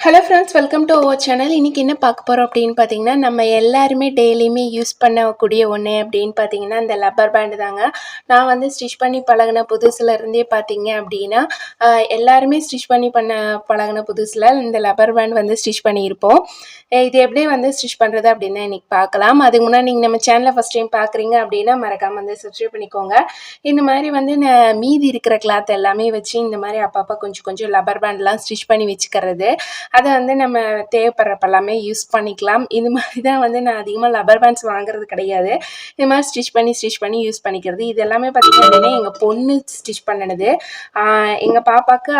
Hello friends welcome to our channel இன்றைக்கி என்ன பார்க்க போகிறோம் அப்படின்னு பார்த்தீங்கன்னா நம்ம எல்லாருமே டெய்லியுமே யூஸ் பண்ணக்கூடிய ஒன்று அப்படின்னு பார்த்தீங்கன்னா இந்த லப்பர் பேண்டு தாங்க. நான் வந்து ஸ்டிச் பண்ணி பழகின புதுசுல இருந்தே பார்த்தீங்க அப்படின்னா எல்லாருமே ஸ்டிச் பண்ணி பண்ண பழகின புதுசில் இந்த லப்பர் பேண்ட் வந்து ஸ்டிச் பண்ணியிருப்போம். இது எப்படி வந்து ஸ்டிச் பண்ணுறது அப்படின்னா இன்னைக்கு பார்க்கலாம். அதுக்கு முன்னாடி நீங்கள் நம்ம சேனலை ஃபஸ்ட் டைம் பார்க்குறீங்க அப்படின்னா மறக்காமல் வந்து சப்ஸ்கிரைப் பண்ணிக்கோங்க. இந்த மாதிரி வந்து நான் மீதி இருக்கிற கிளாத் எல்லாமே வச்சு இந்த மாதிரி அப்பப்போ கொஞ்சம் கொஞ்சம் லப்பர் பேண்ட்லாம் ஸ்டிச் பண்ணி வச்சுக்கிறது. அதை வந்து நம்ம தேவைப்படுறப்ப எல்லாமே யூஸ் பண்ணிக்கலாம். இது மாதிரி தான் வந்து நான் அதிகமாக லப்பர் பேண்ட்ஸ் வாங்குறது கிடையாது. இது மாதிரி ஸ்டிச் பண்ணி ஸ்டிச் பண்ணி யூஸ் பண்ணிக்கிறது. இது எல்லாமே பார்த்திங்க அப்படின்னா எங்கள் பொண்ணு ஸ்டிச் பண்ணினது. எங்கள் பாப்பாவுக்கு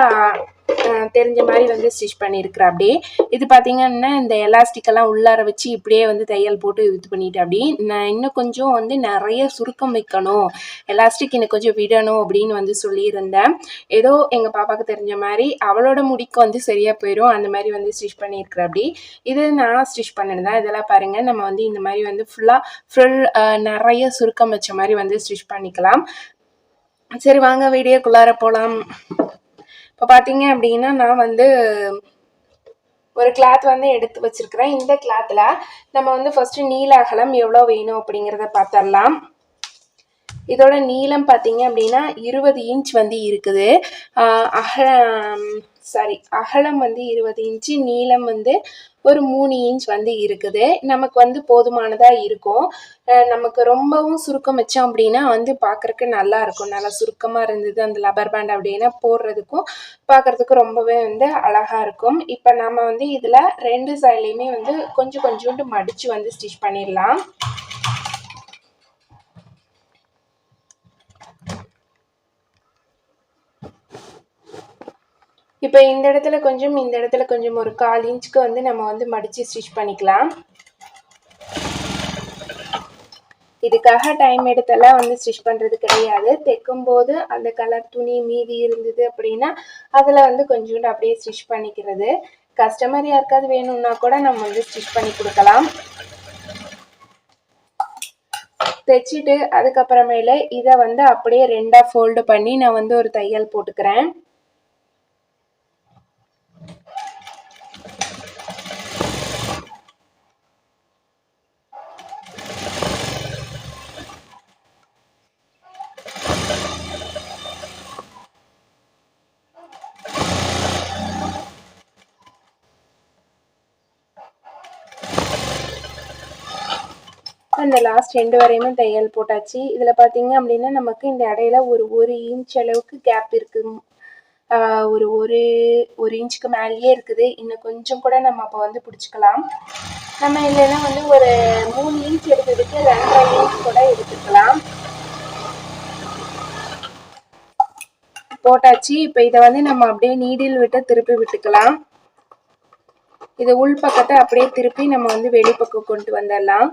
தெரிஞ்ச மாதிரி வந்து ஸ்டிச் பண்ணியிருக்கிறா அப்படியே. இது பார்த்தீங்கன்னா இந்த எலாஸ்டிக்கெல்லாம் உள்ளார வச்சு இப்படியே வந்து தையல் போட்டு இது பண்ணிட்டு அப்படி நான் இன்னும் கொஞ்சம் வந்து நிறைய சுருக்கம் வைக்கணும். எலாஸ்டிக் எனக்கு கொஞ்சம் விடணும் அப்படின்னு வந்து சொல்லியிருந்தேன். ஏதோ எங்கள் பாப்பாவுக்கு தெரிஞ்ச மாதிரி அவளோட முடிக்கு வந்து சரியாக போயிடும் அந்த மாதிரி வந்து ஸ்டிச் பண்ணியிருக்கிற அப்படி இது நான் ஸ்டிச் பண்ணியிருந்தேன் இதெல்லாம் பாருங்கள் நம்ம வந்து இந்த மாதிரி வந்து ஃபுல்லாக ஃபுல் நிறைய சுருக்கம் வச்ச மாதிரி வந்து ஸ்டிச் பண்ணிக்கலாம். சரி வாங்க வீடியோக்குள்ளார போகலாம் இப்போ பார்த்தீங்க அப்படின்னா நான் வந்து ஒரு கிளாத் வந்து எடுத்து வச்சுருக்கிறேன். இந்த கிளாத்தில் நம்ம வந்து ஃபஸ்ட்டு நீல அகலம் எவ்வளோ வேணும் அப்படிங்கிறத பார்த்துடலாம் இதோட நீளம் பார்த்தீங்க அப்படின்னா இருபது இன்ச் வந்து இருக்குது. அக சாரி அகலம் வந்து இருபது இன்ச்சு நீளம் வந்து ஒரு மூணு இன்ச் வந்து இருக்குது. நமக்கு வந்து போதுமானதாக இருக்கும். நமக்கு ரொம்பவும் சுருக்கம் வச்சோம் அப்படின்னா வந்து பார்க்குறக்கு நல்லா இருக்கும். நல்லா சுருக்கமாக இருந்தது அந்த லப்பர் பேண்ட் அப்படின்னா போடுறதுக்கும் பார்க்குறதுக்கு ரொம்பவே வந்து அழகாக இருக்கும். இப்போ நம்ம வந்து இதில் ரெண்டு சைட்லேயுமே வந்து கொஞ்சம் கொஞ்சோண்டு மடித்து வந்து ஸ்டிச் பண்ணிடலாம். இப்போ இந்த இடத்துல கொஞ்சம் இந்த இடத்துல கொஞ்சம் ஒரு கால் இன்ச்சுக்கு வந்து நம்ம வந்து மடித்து ஸ்டிச் பண்ணிக்கலாம். இதுக்காக டைம் எடுத்தெல்லாம் வந்து ஸ்டிச் பண்ணுறது கிடையாது. தைக்கும்போது அந்த கலர் துணி மீதி இருந்தது அப்படின்னா அதில் வந்து கொஞ்சோண்டு அப்படியே ஸ்டிச் பண்ணிக்கிறது. கஸ்டமர் யாருக்காவது வேணும்னா கூட நம்ம வந்து ஸ்டிச் பண்ணி கொடுக்கலாம். தைச்சிட்டு அதுக்கப்புறமேல இதை வந்து அப்படியே ரெண்டாக ஃபோல்டு பண்ணி நான் வந்து ஒரு தையல் போட்டுக்கிறேன். அந்த லாஸ்ட் ரெண்டு வரையுமே தையல் போட்டாச்சு. இதில் பார்த்தீங்க அப்படின்னா நமக்கு இந்த இடையில ஒரு ஒரு இன்ச் அளவுக்கு கேப் இருக்குது ஒரு ஒரு ஒரு இன்ச்சுக்கு மேலேயே இருக்குது. இன்னும் கொஞ்சம் கூட நம்ம அப்போ வந்து பிடிச்சிக்கலாம். நம்ம இல்லைன்னா வந்து ஒரு மூணு இன்ச் எடுத்ததுக்கு ரெண்டரை இன்ச் கூட எடுத்துக்கலாம். போட்டாச்சு. இப்போ இதை வந்து நம்ம அப்படியே நீடில் விட்டு திருப்பி விட்டுக்கலாம். இதை உள் பக்கத்தை அப்படியே திருப்பி நம்ம வந்து வெளிப்பக்கம் கொண்டு வந்துடலாம்.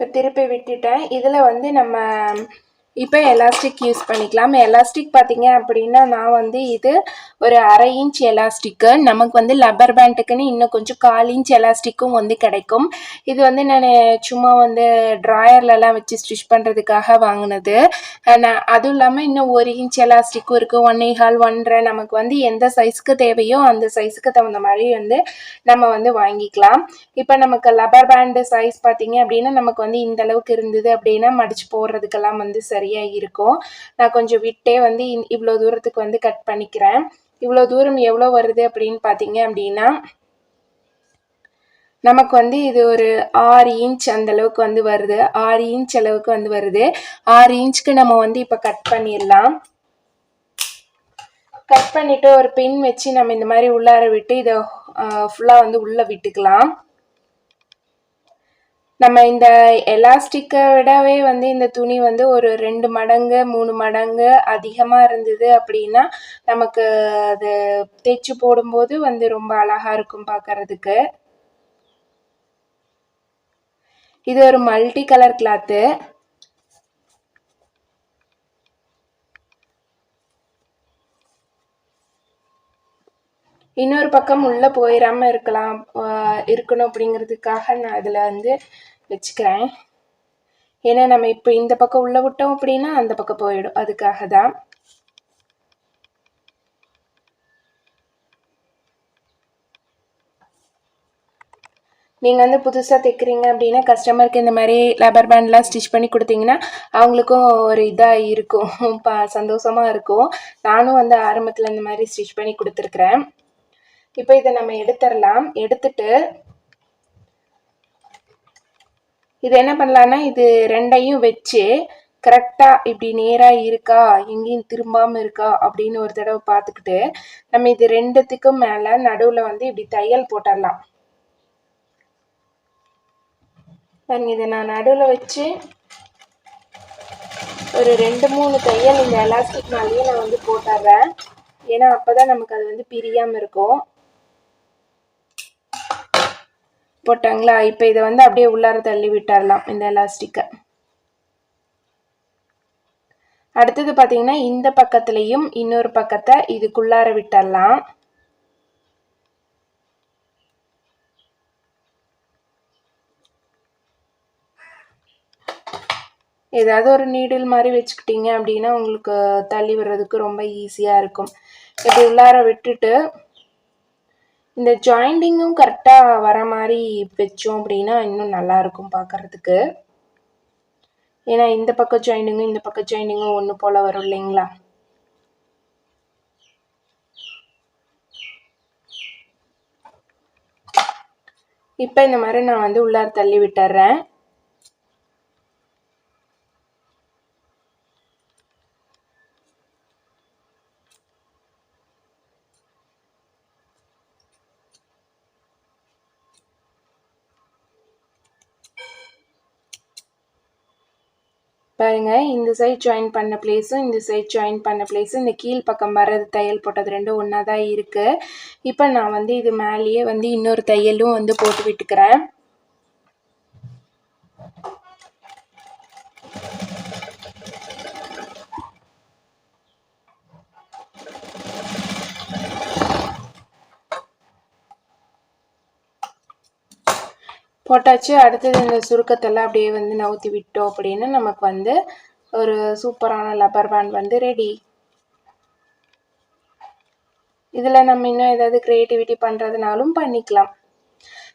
இப்போ திருப்பி விட்டுட்டேன். இதில் வந்து நம்ம இப்போ எலாஸ்டிக் யூஸ் பண்ணிக்கலாம். எலாஸ்டிக் பார்த்தீங்க அப்படின்னா நான் வந்து இது ஒரு அரை இன்ச் எலாஸ்டிக்கு நமக்கு வந்து லப்பர் பேண்ட்டுக்குன்னு இன்னும் கொஞ்சம் கால் இன்ச் எலாஸ்டிக்கும் வந்து கிடைக்கும். இது வந்து நான் சும்மா வந்து ட்ராயர்லலாம் வச்சு ஸ்டிச் பண்ணுறதுக்காக வாங்கினது. நான் அதுவும் இல்லாமல் இன்னும் ஒரு இன்ச் எலாஸ்டிக்கும் இருக்குது ஒன்னே ஹால் ஒன்றரை நமக்கு வந்து எந்த சைஸ்க்கு தேவையோ அந்த சைஸுக்கு தகுந்த மாதிரி வந்து நம்ம வந்து வாங்கிக்கலாம். இப்போ நமக்கு லப்பர் பேண்டு சைஸ் பார்த்தீங்க அப்படின்னா நமக்கு வந்து இந்த அளவுக்கு இருந்தது அப்படின்னா மடிச்சு போடுறதுக்கெல்லாம் வந்து சரியாக இருக்கும். நான் கொஞ்சம் விட்டே வந்து இவ்வளோ தூரத்துக்கு வந்து கட் பண்ணிக்கிறேன். இவ்வளோ தூரம் எவ்வளோ வருது அப்படின்னு பார்த்தீங்க அப்படின்னா நமக்கு வந்து இது ஒரு ஆறு இன்ச் அந்த அளவுக்கு வந்து வருது. ஆறு இன்ச் அளவுக்கு வந்து வருது. ஆறு இன்ச்சுக்கு நம்ம வந்து இப்போ கட் பண்ணிடலாம். கட் பண்ணிவிட்டு ஒரு பின் வச்சு நம்ம இந்த மாதிரி உள்ளார விட்டு இதை ஃபுல்லாக வந்து உள்ளே விட்டுக்கலாம். நம்ம இந்த எலாஸ்டிக்கை விடவே வந்து இந்த துணி வந்து ஒரு ரெண்டு மடங்கு மூணு மடங்கு அதிகமாக இருந்தது அப்படின்னா நமக்கு அது தைச்சு போடும்போது வந்து ரொம்ப அழகாக இருக்கும் பார்க்கறதுக்கு இது ஒரு மல்டி கலர் கிளாத்து இன்னொரு பக்கம் உள்ளே போயிடாம இருக்கலாம். இருக்கணும் அப்படிங்கிறதுக்காக நான் அதில் வந்து வச்சுக்கிறேன். ஏன்னா நம்ம இப்போ இந்த பக்கம் உள்ளே விட்டோம் அப்படின்னா அந்த பக்கம் போயிடும். அதுக்காக தான். நீங்கள் வந்து புதுசாக தைக்கிறீங்க அப்படின்னா கஸ்டமருக்கு இந்த மாதிரி ரப்பர் பேண்ட்லாம் ஸ்டிச் பண்ணி கொடுத்தீங்கன்னா அவங்களுக்கும் ஒரு இதாக இருக்கும். ப சந்தோஷமாக இருக்கும். நானும் வந்து ஆரம்பத்தில் இந்த மாதிரி ஸ்டிச் பண்ணி கொடுத்துருக்குறேன். இப்போ இதை நம்ம எடுத்துடலாம். எடுத்துட்டு இது என்ன பண்ணலான்னா இது ரெண்டையும் வச்சு கரெக்டாக இப்படி நேராக இருக்கா எங்கேயும் திரும்பாமல் இருக்கா அப்படின்னு ஒரு தடவை பார்த்துக்கிட்டு நம்ம இது ரெண்டுத்துக்கும் மேலே நடுவில் வந்து இப்படி தையல் போட்டுடலாம். பாருங்க இதை நான் நடுவில் வச்சு ஒரு ரெண்டு மூணு தையல் இந்த எலாஸ்டிக் மேலேயே நான் வந்து போட்டுடுறேன். ஏன்னா அப்போ தான் நமக்கு அது வந்து பிரியாமல் இருக்கும். போட்டாங்களா? இப்போ இதை வந்து அப்படியே உள்ளார தள்ளி விட்டுறலாம் இந்த எலாஸ்டிக்கை அடுத்தது பார்த்தீங்கன்னா இந்த பக்கத்துலேயும் இன்னொரு பக்கத்தை இதுக்குள்ளார விட்டுறலாம். ஏதாவது ஒரு நீடில் மாதிரி வச்சுக்கிட்டீங்க அப்படின்னா உங்களுக்கு தள்ளி விடுறதுக்கு ரொம்ப ஈஸியாக இருக்கும். இப்படி உள்ளார விட்டுட்டு இந்த ஜாயிண்டிங்கும் கரெக்டாக வர மாதிரி வச்சோம் அப்படின்னா இன்னும் நல்லா இருக்கும் பார்க்கறதுக்கு. ஏன்னா இந்த பக்கம் ஜாயிண்டிங்கும் இந்த பக்கம் ஜாயிண்டிங்கும் ஒன்று போல் வரும் இல்லைங்களா? இப்போ இந்த மாதிரி நான் வந்து உள்ளார தள்ளி விட்டுறேன். பாருங்கள் இந்த சைட் ஜாயின் பண்ண பிளேஸும் இந்த சைட் ஜாயின் பண்ண பிளேஸும் இந்த கீழ் பக்கம் வர்றது தையல் போட்டது ரெண்டும் ஒன்றா தான் இருக்குது இப்போ நான் வந்து இது மேலேயே வந்து இன்னொரு தையலும் வந்து போட்டு விட்டுக்கிறேன். போட்டாச்சு. அடுத்தது இந்த சுருக்கத்தெல்லாம் அப்படியே வந்து நவுத்தி விட்டோம் அப்படின்னு நமக்கு வந்து ஒரு சூப்பரான லப்பர் பேண்ட் வந்து ரெடி. இதில் நம்ம இன்னும் ஏதாவது க்ரியேட்டிவிட்டி பண்ணுறதுனாலும் பண்ணிக்கலாம்.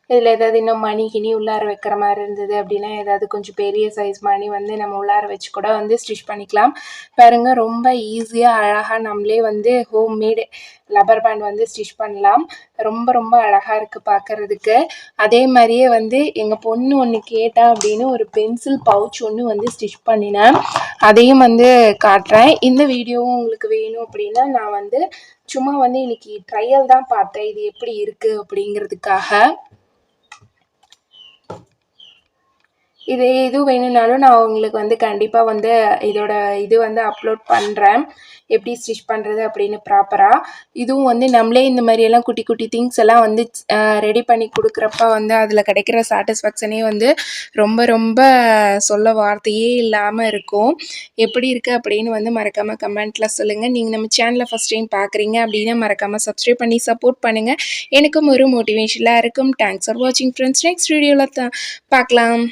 இதில் ஏதாவது இன்னும் மணி கிணி உள்ளார வைக்கிற மாதிரி இருந்தது அப்படின்னா ஏதாவது கொஞ்சம் பெரிய சைஸ் மணி வந்து நம்ம உள்ளார வச்சு கூட வந்து ஸ்டிச் பண்ணிக்கலாம். பாருங்க ரொம்ப ஈஸியாக அழகாக நம்மளே வந்து ஹோம் மேடு லப்பர் பேண்ட் வந்து ஸ்டிச் பண்ணலாம். ரொம்ப ரொம்ப அழகாக இருக்குது பார்க்குறதுக்கு அதே மாதிரியே வந்து எங்கள் பொண்ணு ஒன்று கேட்டா அப்படின்னு ஒரு பென்சில் பவுச் ஒன்று வந்து ஸ்டிச் பண்ணினேன். அதையும் வந்து காட்டுறேன். இந்த வீடியோவும் உங்களுக்கு வேணும் அப்படின்னா நான் வந்து சும்மா வந்து இன்னைக்கு ட்ரையல் தான் பார்த்தேன். இது எப்படி இருக்குது அப்படிங்கிறதுக்காக. இது எது வேணும்னாலும் நான் உங்களுக்கு வந்து கண்டிப்பாக வந்து இதோட இது வந்து அப்லோட் பண்ணுறேன் எப்படி ஸ்டிச் பண்ணுறது அப்படின்னு ப்ராப்பராக இதுவும் வந்து நம்மளே இந்த மாதிரியெல்லாம் குட்டி குட்டி திங்ஸ் எல்லாம் வந்து ரெடி பண்ணி கொடுக்குறப்ப வந்து அதில் கிடைக்கிற சாட்டிஸ்ஃபேக்ஷனே வந்து ரொம்ப ரொம்ப சொல்ல வார்த்தையே இல்லாமல் இருக்கும். எப்படி இருக்குது அப்படின்னு வந்து மறக்காமல் கமெண்ட்டில் சொல்லுங்கள் நீங்கள் நம்ம சேனலை ஃபஸ்ட் டைம் பார்க்குறீங்க அப்படின்னா மறக்காமல் சப்ஸ்கிரைப் பண்ணி சப்போர்ட் பண்ணுங்கள் எனக்கும் ஒரு மோட்டிவேஷனாக இருக்கும். தேங்க்ஸ் ஃபார் வாட்சிங் ஃப்ரெண்ட்ஸ் நெக்ஸ்ட் வீடியோவில் தான் பார்க்கலாம்.